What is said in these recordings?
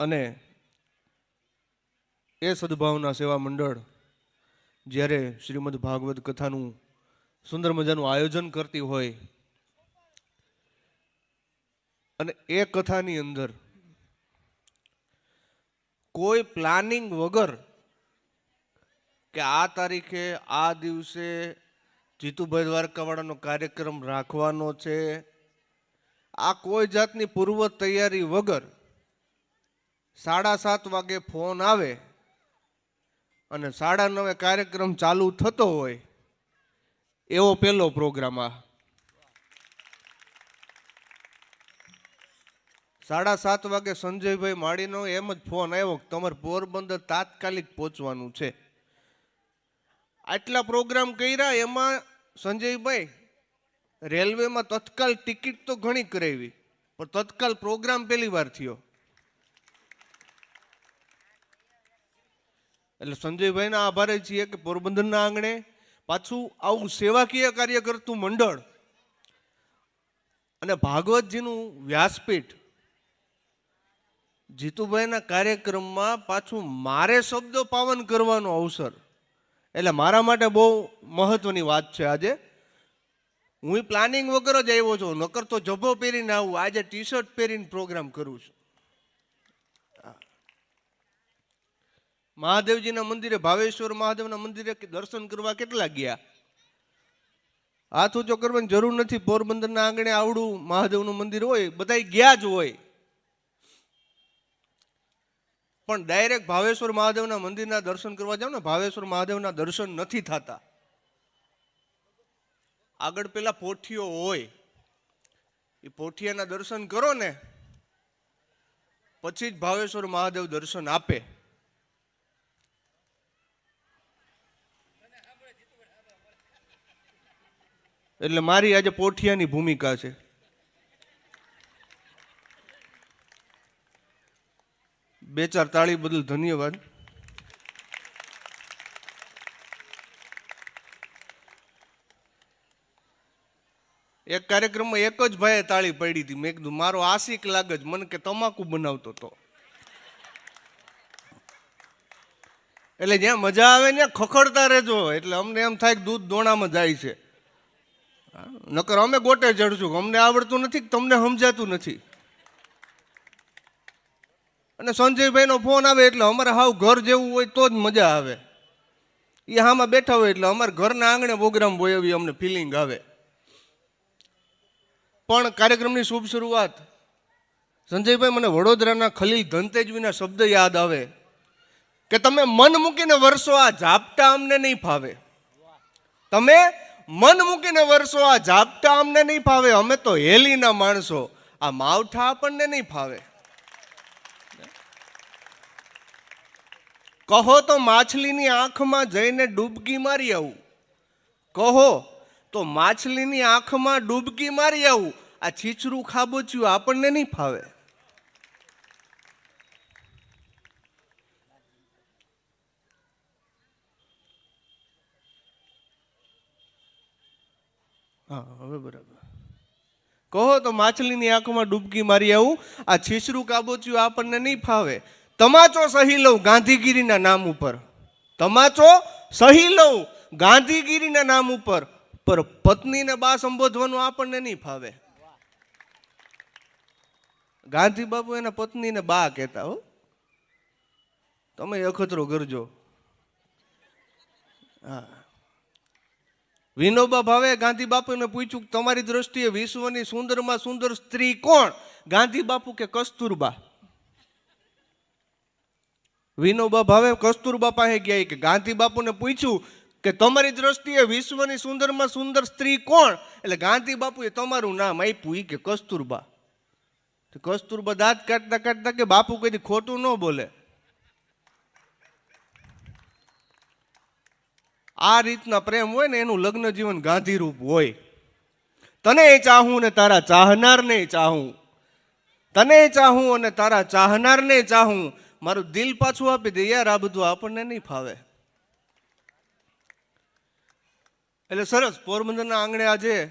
અને એ સદભાવના સેવા મંડળ જ્યારે શ્રીમદ ભાગવત કથાનું સુંદર મજાનું આયોજન કરતી હોય અને એ કથાની અંદર કોઈ પ્લાનિંગ વગર કે આ તારીખે, આ દિવસે જીતુભાઈ દ્વારકાવાળાનો કાર્યક્રમ રાખવાનો છે, આ કોઈ જાતની પૂર્વ તૈયારી વગર સાડા સાત વાગે ફોન આવે અને સાડા નવે કાર્યક્રમ ચાલુ થતો હોય, એવો પહેલો પ્રોગ્રામ આ. સાડા સાત વાગે સંજયભાઈ માળીનો એમ જ ફોન આવ્યો તમારે પોરબંદર તાત્કાલિક પહોંચવાનું છે. આટલા પ્રોગ્રામ કર્યા, એમાં સંજયભાઈ રેલવેમાં તત્કાલ ટિકિટ તો ઘણી કરાવી, પણ તત્કાલ પ્રોગ્રામ પહેલી વાર થયો. એટલે સંજયભાઈના આભારે છીએ કે પોરબંદરના આંગણે પાછું આવું સેવાકીય કાર્ય કરતું મંડળ અને ભાગવતજીનું વ્યાસપીઠ જીતુભાઈના કાર્યક્રમમાં પાછું મારે શબ્દો પાવન કરવાનો અવસર. એટલે મારા માટે બહુ મહત્વની વાત છે આજે. હું પ્લાનિંગ વગર જ આવ્યો છું. નકર તો જભો પહેરીને આવું. આજે ટી શર્ટ પહેરીને પ્રોગ્રામ કરું છું. મહાદેવજીના મંદિરે, ભાવેશ્વર મહાદેવના મંદિરે દર્શન કરવા કેટલા ગયા? હાથ ઊંચો કરવાની જરૂર નથી. પોરબંદરના આંગણે આવડું મહાદેવનું મંદિર હોય, બધાય ગયા જ હોય. પણ ડાયરેક્ટ ભાવેશ્વર મહાદેવના મંદિરના દર્શન કરવા જાવ ને, ભાવેશ્વર મહાદેવના દર્શન નથી થતા. આગળ પેલા પોઠીઓ હોય. એ પોઠિયાના દર્શન કરો ને, પછી જ ભાવેશ્વર મહાદેવ દર્શન આપે. એટલે મારી આજે પોઠિયાની ભૂમિકા છે. બે ચાર તાળી બદલ ધન્યવાદ. એક કાર્યક્રમમાં એક જ ભાઈએ તાળી પાડી હતી. મેં કીધું, મારો આશિક લાગે જ મને કે તમાકુ બનાવતો હતો એટલે જ્યાં મજા આવે ત્યાં ખખડતા રહેજો. એટલે અમને એમ થાય કે દૂધ દોણામાં જાય છે. નકર અમે ગોટે ચડશું અમને આવડતું નથી તમને સમજાતું નથી. અને સંજયભાઈનો ફોન આવે એટલે અમારે હાવ ઘર જેવું હોય તો જ મજા આવે. એ હામાં બેઠા હોય એટલે અમારે ઘરના આંગણે પ્રોગ્રામ હોય એવી અમને ફિલિંગ આવે. પણ કાર્યક્રમની શુભ શરૂઆત. સંજયભાઈ મને વડોદરાના ખલીલ ધનતેજવીના શબ્દ યાદ આવે કે તમે મન મૂકીને વર્ષો આ ઝાપટા અમને નહીં ફાવે. તમે મન મૂકીને વરસો, આ ઝાપટા અમને નહીં ફાવે, અમે તો હેલીના માણસો. આ માવઠા આપણને નહીં ફાવે. કહો તો માછલીની આંખમાં જઈને ડૂબકી મારી આવું. કહો તો માછલીની આંખમાં ડૂબકી મારી આવું. આ છીછરું ખાબોચ્યું આપણને નહીં ફાવે હા હવે બરાબર કહો તો માછલીની આંખમાં ડૂબકી મારી આવું. આ છીછરું કાબોચ્યું આપણને નહીં ફાવે. તમાચો સહી લઉં ગાંધીગીરીના નામ ઉપર. તમાચો સહી લઉં ગાંધીગીરીના નામ ઉપર. પર પત્નીને બા સંબોધવાનું આપણને નહીં ફાવે. ગાંધી બાપુ એના પત્નીને બા કહેતા હો. તમે અખતરો કરજો. હા. વિનોબા ભાવે ગાંધી બાપુને પૂછ્યું તમારી દ્રષ્ટિએ વિશ્વની સુંદરમાં સુંદર સ્ત્રી કોણ? ગાંધી બાપુ કે કસ્તુરબા? વિનોબા ભાવે કસ્તુરબા પાસે ગયા કે ગાંધી બાપુને પૂછ્યું કે તમારી દ્રષ્ટિએ વિશ્વની સુંદરમાં સુંદર સ્ત્રી કોણ? એટલે ગાંધી બાપુએ તમારું નામ આપ્યું એ કે કસ્તુરબા. કસ્તુરબા દાંત કાઢતા કાઢતા કે બાપુ કદી ખોટું ન બોલે. આ રીતના પ્રેમ હોય ને એનું લગ્ન જીવન ગાંધી રૂપ હોય. તને ચાહું ને તારા ચાહનારને ચાહું. તને ચાહું અને તારા ચાહનારને ચાહું. મારું દિલ પાછું આપી દે, યાર આ બધું આપણને નહીં ફાવે. એટલે સરસ, પોરબંદરના આંગણે આજે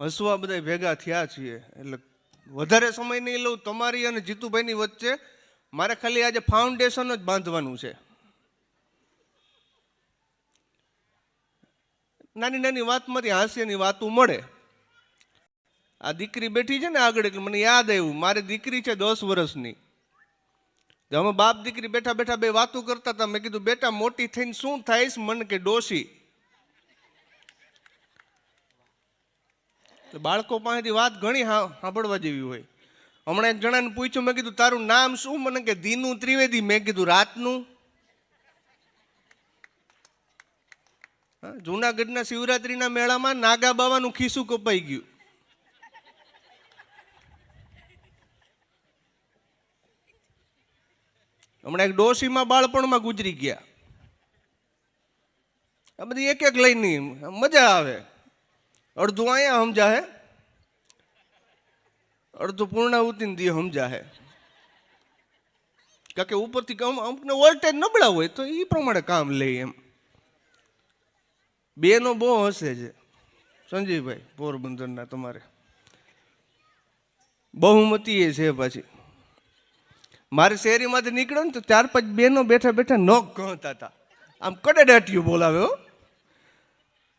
હસવા બધા ભેગા થયા છીએ. એટલે વધારે સમય નહીં લઉં, તમારી અને જીતુભાઈની વચ્ચે મારે ખાલી આજે ફાઉન્ડેશન જ બાંધવાનું છે. નાની નાની વાતમાંથી હાસ્યની વાતો મળે. આ દીકરી બેઠી છે ને આગળ એટલે મને યાદ આવ્યું, મારી દીકરી છે દસ વર્ષની. અમે બાપ દીકરી બેઠા બેઠા બે વાતો કરતા હતા, મેં કીધું, બેટા, મોટી થઈને શું થાઈશ મન કે ડોશી? બાળકો પાસેથી વાત ઘણી સાંભળવા જેવી હોય. હમણાં એક જણાને પૂછ્યું, મેં કીધું, તારું નામ શું? મને કે દીનું ત્રિવેદી. મેં કીધું, રાતનું? જૂનાગઢના શિવરાત્રીના મેળામાં નાગા બાવાનું ખીસું કપાઈ ગયું. હમણાં એક ડોશીમાં બાળપણમાં ગુજરી ગયા. આ બધી એક એક લઈને મજા આવે. અડધું અહીંયા સમજાહે, અડધું પૂર્ણાહુતિ દી સમજાહે. કારણ કે ઉપરથી અમુકને વોલ્ટેજ નબળા હોય તો એ પ્રમાણે કામ લે એમ. બેનો બહુ હશે છે. સંજીવભાઈ, પોરબંદરના તમારે. બહુમતી એ છે પાછી. મારી શેરીમાંથી નીકળ્યો ને તો ચાર પાંચ બેનો બેઠા બેઠા નખ ગણતા હતા. આમ કડેડાટીયું બોલાવે હો.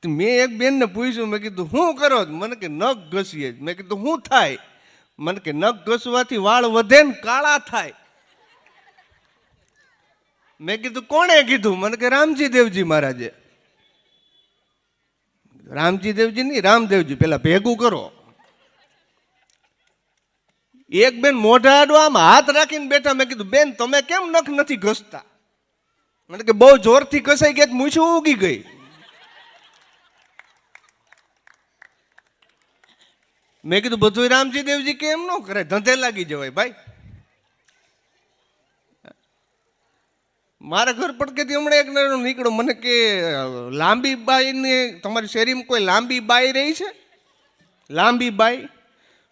મેં એક બેનને પૂછ્યું, મેં કીધું, શું કરો? મને કે, નખ ઘસીએ. મેં કીધું, શું થાય? મને કે, નખ ઘસવાથી વાળ વધે ને કાળા થાય. મેં કીધું, કોણે કીધું? મને કે, રામજી દેવજી મહારાજે. રામજી દેવજી નહીં, રામદેવજી, પેલા ભેગું કરો. એક બેન મોઢા આડો, આમ હાથ રાખીને બેઠા. મેં કીધું, બેન, તમે કેમ નખ નથી ઘસતા? મને કે, બહુ જોરથી ઘસાઈ ગયા મૂછું ઉગી ગઈ. મેં કીધું બધું રામજી દેવજી કેમ ન કરે? ધંધે લાગી જવાય, ભાઈ. મારા ઘર પડકેથી હમણાં એક નરો નીકળ્યો મને કે, લાંબી બાઈને, તમારી શેરીમાં કોઈ લાંબી બાઈ રહી છે? લાંબી બાઈ?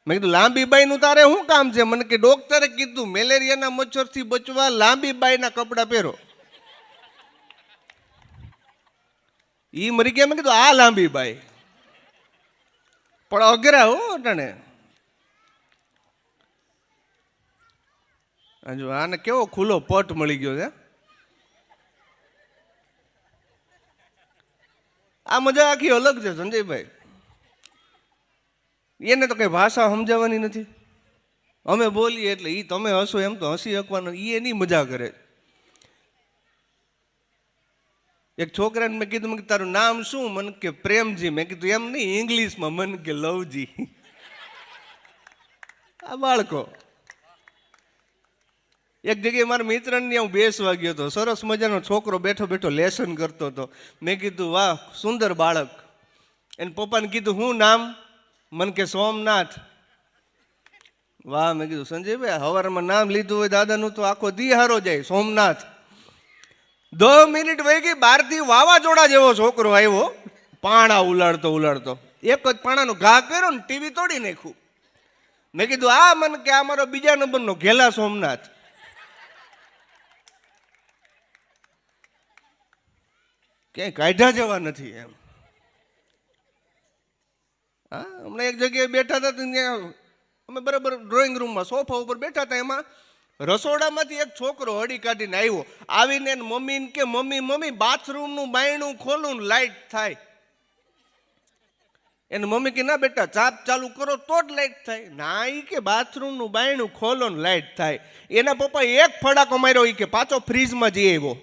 મેં કીધું, લાંબી બાઈનું તારે શું કામ છે? મને કે, ડોક્ટરે કીધું, મેલેરિયાના મચ્છરથી બચવા લાંબી બાઈના કપડાં પહેરો. ઈ મરી ગયા. મેં કીધું, આ લાંબી બાઈ. પણ અઘરા હો અટાણે. હજુ આને કેવો ખુલ્લો પટ મળી ગયો છે. આ મજા આખી અલગ છે, સંજયભાઈ. એને તો કઈ ભાષા સમજાવવાની નથી. અમે બોલીએ એટલે એ તમે હસો એમ તો હસી શકવાનો એ એની મજા કરે. એક છોકરાને મેં કીધું કે તારું નામ શું? મને કે, પ્રેમજી. મેં કીધું, એમ નહીં, ઇંગ્લિશમાં. મને કે, લવજી. આ બાળકો. એક જગ્યાએ મારા મિત્રને હું બેસવા ગયો હતો. સરસ મજાનો છોકરો બેઠો બેઠો લેસન કરતો હતો. મેં કીધું, વાહ, સુંદર બાળક. એને પપ્પાને કીધું, હું નામ? મન કે, સોમનાથ. વાહ, મેં કીધું, સંજયભાઈ, હવારમાં નામ લીધું હોય દાદાનું તો આખો દિહારો જાય, સોમનાથ. દસ મિનિટ વહી ગઈ બહારથી વાવાઝોડા જેવો છોકરો આવ્યો. પાણા ઉલાડતો ઉલાડતો એક જ પાણાનો ઘા કર્યો ને ટીવી તોડી નાખ્યું. મેં કીધું, આ મન કે આ મારો બીજા નંબરનો ઘેલા સોમનાથ. ક્યાંય કાઢ્યા જેવા નથી એમ. હા, હમણાં એક જગ્યાએ બેઠા હતા ત્યાં અમે બરાબર ડ્રોઈંગ રૂમમાં સોફા ઉપર બેઠા હતા, એમાં રસોડામાંથી એક છોકરો હળી કાઢીને આવ્યો. આવીને મમ્મીને કે, મમ્મી મમ્મી બાથરૂમનું બાયણું ખોલું લાઇટ થાય. એને મમ્મી કે, ના બેટા, ચાપ ચાલુ કરો તો જ લાઇટ થાય. ના, ઈ કે બાથરૂમનું બાયણું ખોલો ને લાઇટ થાય. એના પપ્પા એક ફડાકો માર્યો એ કે પાછો ફ્રીજમાં જઈ આવ્યો.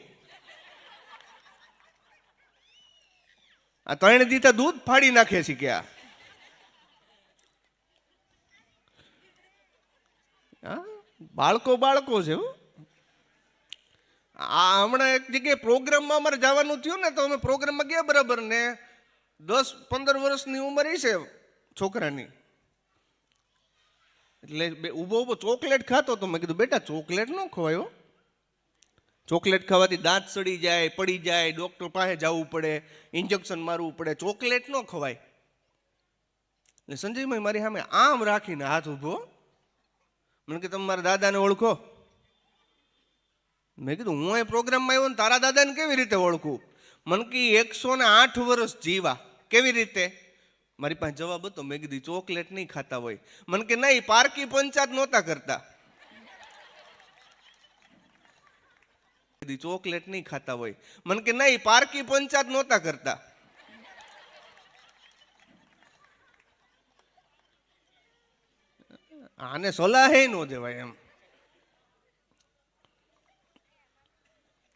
આ ત્રણ દીતા દૂધ ફાડી નાખે છે કે આ? બાળકો બાળકો છે આ હમણાં એક જગ્યાએ પ્રોગ્રામમાં અમારે જવાનું થયું ને, તો અમે પ્રોગ્રામમાં ગયા બરાબર ને, દસ પંદર વર્ષની ઉંમર છે છોકરાની. એટલે ઊભો ઊભો ચોકલેટ ખાતો તો મેં કીધું, બેટા, ચોકલેટ ન ખવાયો ચોકલેટ ખાવાથી દાંત સડી જાય, પડી જાય ડૉક્ટર પાસે જવું પડે ઇન્જેક્શન મારવું પડે. ચોકલેટ ન ખવાય. ને સંજયભાઈ મારી સામે આમ રાખીને હાથ ઊભો. મને કે તમે મારા દાદાને ઓળખો? મેં કીધું, હું એ પ્રોગ્રામમાં આવ્યો ને તારા દાદાને કેવી રીતે ઓળખું? મને કે એકસો ને આઠ વર્ષ જીવા. કેવી રીતે? મારી પાસે જવાબ હતો, મેં કીધી, ચોકલેટ નહીં ખાતા હોય. મને કે નહીં પારકી પંચાત નહોતા કરતા. ચોકલેટ નહીં ખાતા હોય. મને કે નહીં, પારકી પંચાયત નહોતા કરતા. આને સલાહે ન દેવાય એમ.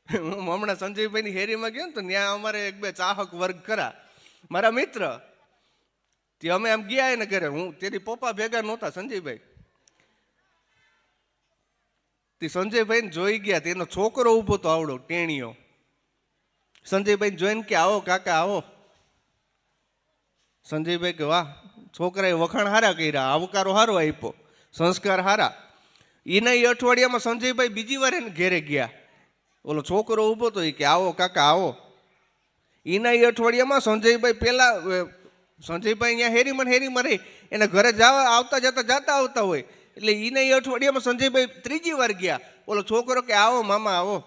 હું હમણાં સંજયભાઈની હેરીમાં ગયો ને તો ત્યાં અમારે એક બે ચાહક વર્ગ કરા મારા મિત્ર. તે અમે આમ ગયા એને ઘરે. હું તેની પપ્પા ભેગા નહોતા, સંજયભાઈ. તે સંજયભાઈને જોઈ ગયા તેનો છોકરો ઊભો તો આવડો ટેણીઓ સંજયભાઈ જોઈને કે, આવો કાકા, આવો. સંજયભાઈ કે, વાહ, છોકરાએ વખાણ હારા કર્યા, આવકારો હારો આપ્યો, સંસ્કાર હારા. એના એ અઠવાડિયામાં સંજયભાઈ બીજી વાર એને ઘેરે ગયા. ઓલો છોકરો ઊભો તો એ કે, આવો કાકા, આવો. એના એ અઠવાડિયામાં સંજયભાઈ પહેલા સંજયભાઈ અહીંયા હેરીમાં હેરીમાં રહી. એને ઘરે જવા, આવતા જતા જતા આવતા હોય. એટલે એને એ અઠવાડિયામાં સંજયભાઈ ત્રીજી વાર ગયા. ઓલો છોકરો કે, આવો મામા, આવો.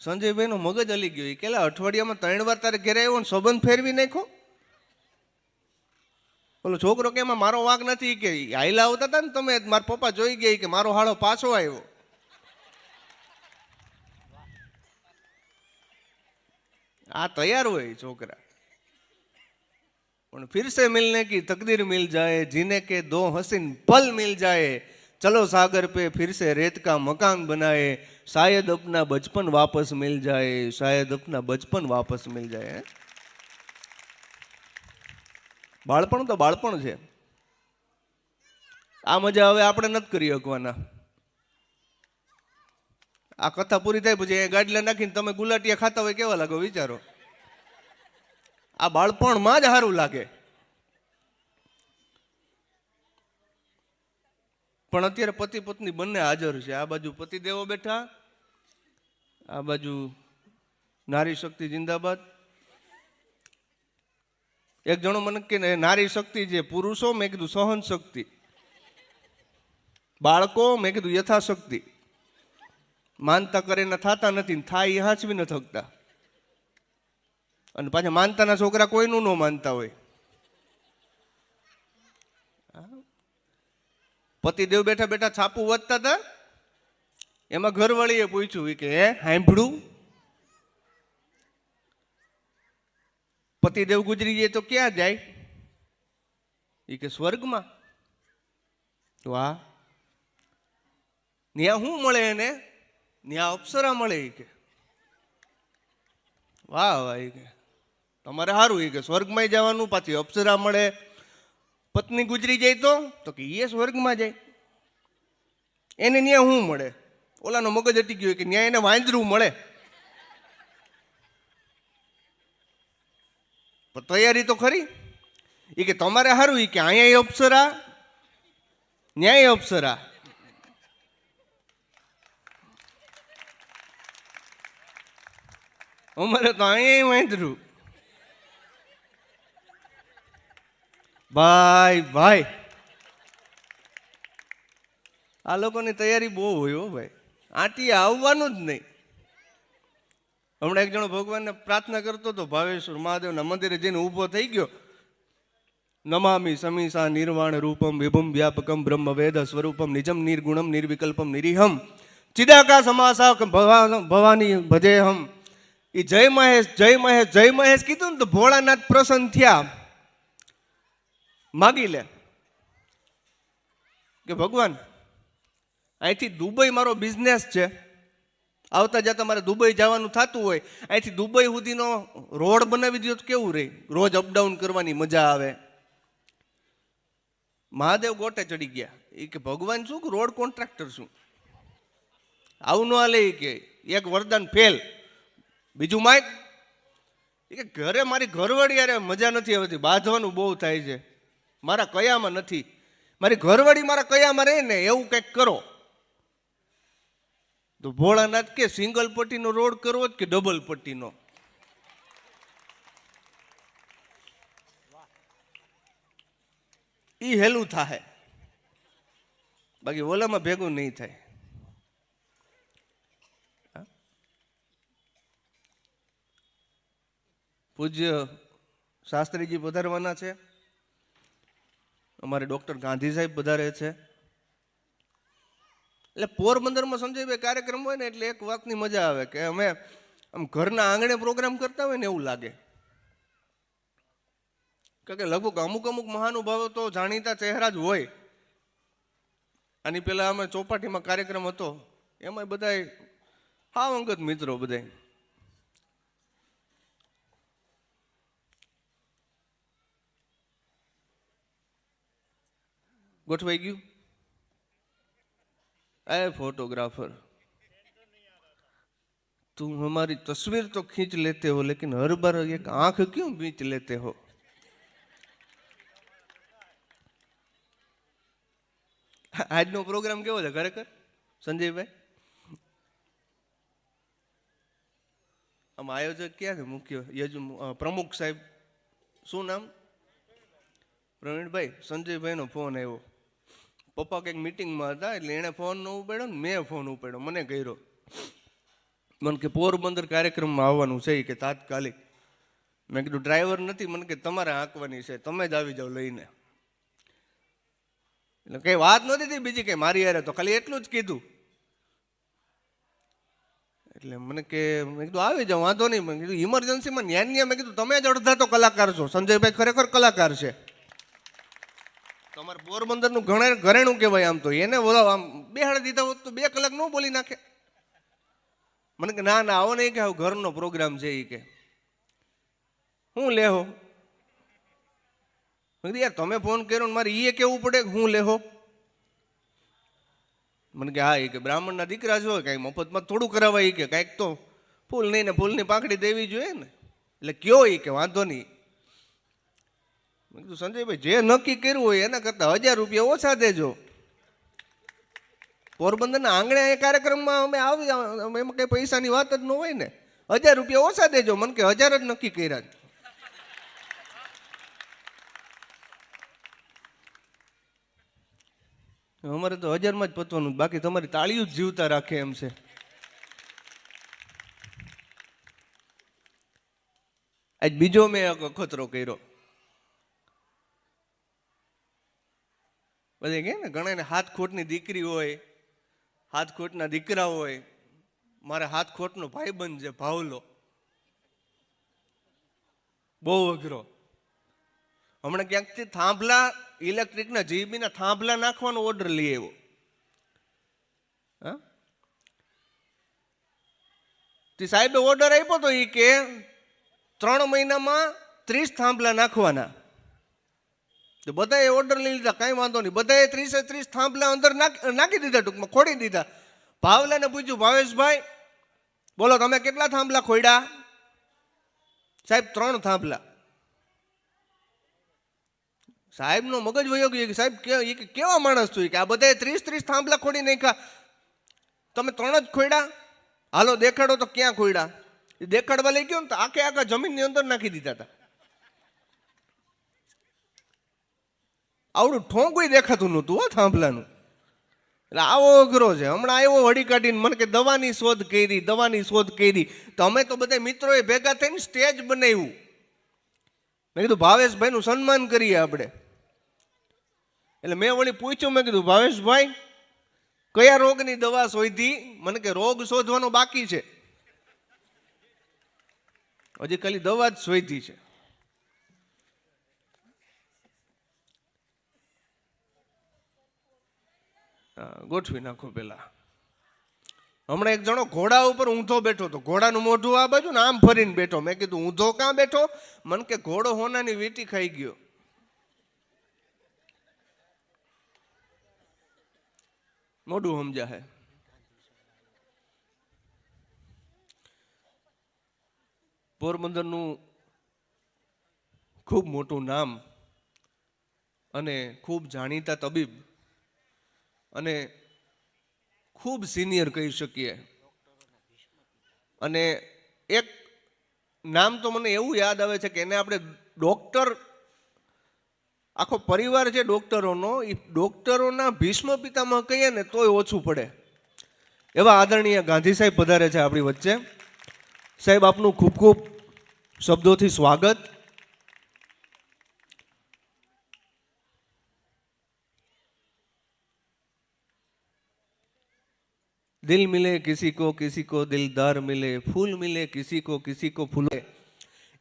સંજયભાઈનો મગજ હલી ગયો. એ કેલા, અઠવાડિયામાં ત્રણ વાર તારે ઘરે આવ્યો ને સંબંધ ફેરવી નાખો ઓલો છોકરો કે, એમાં મારો વાંક નથી. કે હાઈલા આવતા હતા ને તમે, મારા પપ્પા જોઈ ગયા કે મારો હાળો પાછો આવ્યો. આ તૈયાર હોય છોકરા. પણ फिर से मिलने की तकदीर मिल जाए जीने के दो हसीन पल मिल जाए चलो सागर पे फिर से रेत का मकान बनाए शायद अपना बचपन वापस मिल जाए शायद अपना बचपन वापस मिल जाए હે? બાળપણ તો બાળપણ છે આ મજા હવે આપણે નથી કરી શકવાના આ કથા પૂરી થાય પછી અહીંયા ગાડલા નાખીને તમે ગુલાટિયા ખાતા હોય કેવા લાગો વિચારો આ બાળપણમાં જ સારું લાગે. પણ અત્યારે પતિ પત્ની બંને હાજર છે. આ બાજુ પતિદેવો બેઠા, આ બાજુ નારી શક્તિ જિંદાબાદ. એક જણો મને કે ને નારી શક્તિ જે પુરુષો, મેં કીધું સહન શક્તિ. બાળકો, મેં કીધું યથાશક્તિ. માનતા કરીને થતા નથી ને થાય એ હાંચવી ન થકતા અને પાછા માનતાના છોકરા કોઈનું ન માનતા હોય. પતિદેવ બેઠા બેઠા છાપું વધતા હતા. એમાં ઘરવાળીએ પૂછ્યું કે, હે સાંભળું પતિદેવ ગુજરી જાય તો ક્યાં જાય? એ કે, સ્વર્ગમાં. વાહ ત્યાં શું મળે એને? ત્યાં અપ્સરા મળે એ કે. વાહ વાહ એ કે. તમારે સારું એ કે સ્વર્ગમાં જવાનું, પાછી અપ્સરા મળે. પત્ની ગુજરી જાય તો? તો કે એ સ્વર્ગમાં જાય. એને ત્યાં શું મળે? ઓલાનો મગજ અટી ગયો કે ન્યાય એને વાંદરું મળે. તૈયારી તો ખરી. એ કે તમારે સારું એ કે અહીંયા અપ્સરા, ન્યાય અપ્સરા. અમારે તો અહીંયા વાંદરું. ભાઈ ભાઈ. આ લોકોની તૈયારી બહુ હોય હો ભાઈ. આંટી આવવાનું જ નહીં. હમણાં એક જણો ભગવાનને પ્રાર્થના કરતો હતો, ભાવેશ્વર મહાદેવના મંદિરે જઈને ઊભો થઈ ગયો. નમામી સમીસા નિર્વાણ રૂપમ વિભુમ વ્યાપકમ બ્રહ્મ વેદ સ્વરૂપમ નિજમ નિર્ગુણમ નિર્વિકલ્પમ નિરીહમ. ચિદાકા સમાસા ભવા- ભવાની ભજેહમ. એ જય મહેશ જય મહેશ જય મહેશ કીધું ને તો ભોળાનાથ પ્રસન્ન થયા. માગી લે. કે ભગવાન, અહીંથી દુબઈ મારો બિઝનેસ છે. આવતા જતા મારે દુબઈ જવાનું થતું હોય, અહીંથી દુબઈ સુધીનો રોડ બનાવી દીધો તો કેવું રહે રોજ અપડાઉન કરવાની મજા આવે. મહાદેવ ગોટે ચડી ગયા. એ કે, ભગવાન શું રોડ કોન્ટ્રાક્ટર શું આવું ન હાલે એ કે, એક વરદાન ફેલ બીજું માય એ કે, ઘરે મારી ઘરવાળી યારે મજા નથી આવતી. બાંધવાનું બહુ થાય છે. મારા કયામાં નથી. મારી ઘરવાળી મારા કયામાં રહે ને એવું કંઈક કરો. તો ભોળાનાથ કે સિંગલ પટ્ટીનો રોડ કરવો જ કે ડબલ પટ્ટીનો? એ હેલું થાય બાકી ઓલામાં ભેગું નહીં થાય. પૂજ્ય શાસ્ત્રીજી પધારવાના છે. અમારે ડૉક્ટર ગાંધી સાહેબ પધારે છે. એટલે પોરબંદરમાં સંજયભાઈ કાર્યક્રમ હોય ને એટલે એક વાતની મજા આવે કે અમે આમ ઘરના આંગણે પ્રોગ્રામ કરતા હોય ને એવું લાગે. કારણ કે લગભગ અમુક અમુક મહાનુભાવો તો જાણીતા ચહેરા જ હોય. આની પહેલાં અમે ચોપાટીમાં કાર્યક્રમ હતો. એમાં બધાય હાવ અંગત મિત્રો બધાય. ગોઠવાઈ ગયું? એ ફોટોગ્રાફર, તું અમારી તસવીર તો ખીચ લેતે હો, લેકિન હર બાર એક આંખ ક્યુ બીચ લેતે હો? આજનો પ્રોગ્રામ કેવો છે ખરેખર, સંજયભાઈ? આમ આયોજક ક્યાં છે? મુખ્ય, યજ પ્રમુખ સાહેબ, શું નામ? પ્રવીણભાઈ, સંજયભાઈનો ફોન આવ્યો. પપ્પા કંઈક મિટિંગમાં હતા એટલે એણે ફોન ન ઉપાડ્યો ને મેં ફોન ઉપાડ્યો. મને કર્યો મને કે, પોરબંદર કાર્યક્રમમાં આવવાનું છે કે તાત્કાલિક. મેં કીધું ડ્રાઈવર નથી. મને કે, તમારે હાંકવાની છે. તમે જ આવી જાઓ લઈને. એટલે કંઈ વાત નહોતી હતી બીજી કંઈ, મારી યારે તો ખાલી એટલું જ કીધું. એટલે મને કે, મેં કીધું, આવી જાઓ, વાંધો નહીં. મેં કીધું ઇમરજન્સીમાં ન્યાન ન્યા. મેં કીધું, તમે જ અડધા તો કલાકાર છો. સંજયભાઈ ખરેખર કલાકાર છે. તમારે પોરબંદરનું ઘણે ઘરેણું કહેવાય આમ તો. એને બોલાવ આમ બેહાડી દીધા હોત તો બે કલાક ન બોલી નાખે. મને કે, ના ના, આવો નહીં કે, આવું ઘરનો પ્રોગ્રામ છે. એ કે, હું લેહો. યાર, તમે ફોન કર્યો ને મારે એ કેવું પડે કે હું લેહો. મને કે, હા. એ કે, બ્રાહ્મણના દીકરા છો કાંઈ મફતમાં થોડું કરાવાય. કે, કાંઈક તો ફૂલ નહીં ને ફૂલની પાકડી દેવી જોઈએ ને. એટલે કયો એ કે, વાંધો નહીં. મેં કીધું, સંજયભાઈ, જે નક્કી કર્યું હોય એના કરતાં હજાર રૂપિયા ઓછા દેજો. પોરબંદરના આંગણે એ કાર્યક્રમમાં અમે આવી એમાં કઈ પૈસાની વાત જ ન હોય ને. હજાર રૂપિયા ઓછા દેજો, મને કે હજાર જ નક્કી કર્યા અમારે તો હજારમાં જ પતવાનું, બાકી તમારી તાળીઓ જ જીવતા રાખે એમ છે. આજ બીજો મેં અખતરો કર્યો. બધે કે ને ઘણાને હાથ ખોટની દીકરી હોય હાથ ખોટના દીકરા હોય, મારે હાથ ખોટનો ભાઈબંધ છે, ભાવલો. બહુ અઘરો. હમણાં ક્યાંકથી થાંભલા, ઇલેક્ટ્રિકના જીબીના થાંભલા નાખવાનો ઓર્ડર લઈ આવ્યો. હા? તે સાહેબે ઓર્ડર આપ્યો તો એ કે, ત્રણ મહિનામાં ત્રીસ થાંભલા નાખવાના. તો બધાએ ઓર્ડર લઈ લીધા, કાંઈ વાંધો નહીં. બધાએ ત્રીસે ત્રીસ થાંભલા અંદર નાખ- દીધા ટૂંકમાં, ખોડી દીધા. ભાવલાને પૂછ્યું, ભાવેશભાઈ, બોલો, તમે કેટલા થાંભલા ખોડ્યા સાહેબ, ત્રણ થાંભલા. સાહેબનો મગજ વયો ગયો કે, સાહેબ, કે કેવા માણસ છું કે આ બધાએ ત્રીસ ત્રીસ થાંભલા ખોડી નાખ્યા. તમે ત્રણ જ ખોડ્યા હાલો, દેખાડો તો ક્યાં ખોડ્યા દેખાડવા લઈ ગયો ને તો આખે આખા જમીનની અંદર નાખી દીધા હતા. આવડું ઠોંકું દેખાતું નહોતું, હો, થાંભલાનું. એટલે આવો અઘરો છે. હમણાં આવ્યો, વળી કાઢીને મને કે દવાની શોધ કરી, દવાની શોધ કરી. તો અમે તો બધા મિત્રોએ ભેગા થઈને સ્ટેજ બનાવ્યું. મેં કીધું, ભાવેશભાઈનું સન્માન કરીએ આપણે. એટલે મેં વળી પૂછ્યું, મેં કીધું, ભાવેશભાઈ, કયા રોગની દવા શોધી? મને કે, રોગ શોધવાનો બાકી છે. હજી ખાલી દવા જ શોધી છે. ગોઠવી નાખો પેલા. હમણાં એક જણો ઘોડા ઉપર ઊંધો બેઠો હતો. ઘોડાનું મોઢું આ બાજુ ને આમ ફરીને બેઠો. મેં કીધું, ઊંધો ક્યાં બેઠો? મને કે, ઘોડો હોનાની વીટી ખાઈ ગયો. મોઢું સમજા હે પોરબંદરનું ખૂબ મોટું નામ અને ખૂબ જાણીતા તબીબ અને ખૂબ સિનિયર કહી શકીએ. અને એક નામ તો મને એવું યાદ આવે છે કે એને આપણે ડૉક્ટર આખો પરિવાર છે ડૉક્ટરોનો એ ડૉક્ટરોના ભીષ્મ પિતામાં કહીએ ને તોય ઓછું પડે. એવા આદરણીય ગાંધી સાહેબ પધારે છે આપણી વચ્ચે. સાહેબ, આપનું ખૂબ ખૂબ શબ્દોથી સ્વાગત. દિલ મિલે કિસી કો કિસી કો દિલદાર મિલે ફૂલ મિલે કિસી કો કિસી કો ફૂલે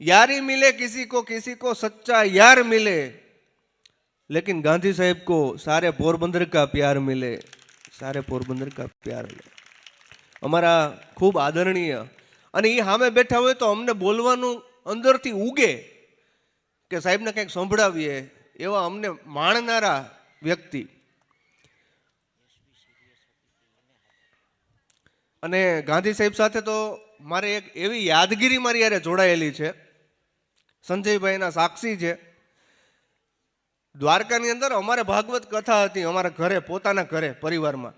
यारी मिले किसी को किसी को सच्चा यार मिले लेकिन गांधी साहब को सारे पोरबंदर का प्यार मिले सारे पोरबंदर का प्यार मिले અમારા ખૂબ આદરણીય અને એ સામે બેઠા હોય તો અમને બોલવાનું અંદરથી ઉગે કે સાહેબને કંઈક સંભળાવીએ એવા અમને માણનારા વ્યક્તિ અને ગાંધી સાહેબ સાથે તો મારે એક એવી યાદગીરી મારી યારે જોડાયેલી છે. સંજયભાઈના સાક્ષી છે. દ્વારકાની અંદર અમારે ભાગવત કથા હતી, અમારા ઘરે, પોતાના ઘરે, પરિવારમાં.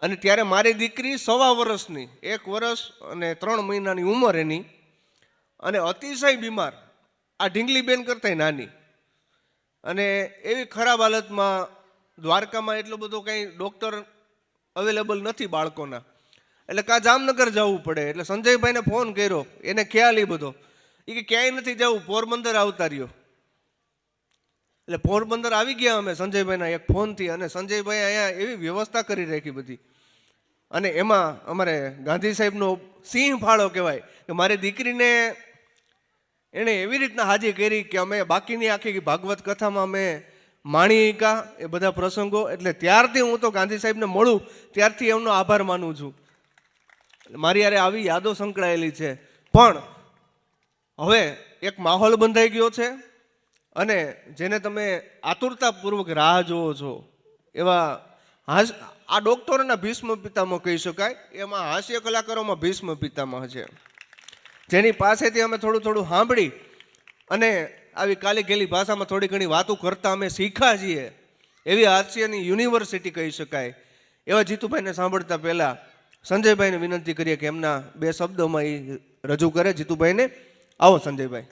અને ત્યારે મારી દીકરી સવા વર્ષની, એક વર્ષ અને ત્રણ મહિનાની ઉંમર એની. અને અતિશય બીમાર, આ ઢીંગલીબેન કરતાંય નાની. અને એવી ખરાબ હાલતમાં દ્વારકામાં એટલો બધો કંઈ ડૉક્ટર અવેલેબલ નથી બાળકોના. એટલે કાં જામનગર જવું પડે. એટલે સંજયભાઈને ફોન કર્યો. એને ખ્યાલ એ બધો. એ કે ક્યાંય નથી જવું. પોરબંદર આવતા રહ્યો. એટલે પોરબંદર આવી ગયા અમે સંજયભાઈના એક ફોનથી અને સંજયભાઈ અહીંયા એવી વ્યવસ્થા કરી રાખી બધી. અને એમાં અમારે ગાંધી સાહેબનો સિંહ ફાળો કહેવાય કે મારી દીકરીને એણે એવી રીતના હાજી કરી કે અમે બાકીની આખી ભાગવત કથામાં અમે માણિકા એ બધા પ્રસંગો. એટલે ત્યારથી હું તો ગાંધી સાહેબને મળું. ત્યારથી એમનો આભાર માનું છું. મારી યારે આવી યાદો સંકળાયેલી છે. પણ હવે એક માહોલ બંધાઈ ગયો છે અને જેને તમે આતુરતાપૂર્વક રાહ જોવો છો, એવા હાસ, આ ડોક્ટરોના ભીષ્મ પિતામાં કહી શકાય, એમાં હાસ્ય કલાકારોમાં ભીષ્મ પિતામાં છે. જેની પાસેથી અમે થોડું થોડું સાંભળી અને આવી કાલી ગેલી ભાષામાં થોડી ઘણી વાતો કરતા અમે શીખ્યા છીએ, એવી હાસ્યની યુનિવર્સિટી કહી શકાય. એવા જીતુભાઈને સાંભળતા પહેલાં સંજયભાઈને વિનંતી કરીએ કે એમના બે શબ્દોમાં એ રજૂ કરે જીતુભાઈને. આવો સંજયભાઈ.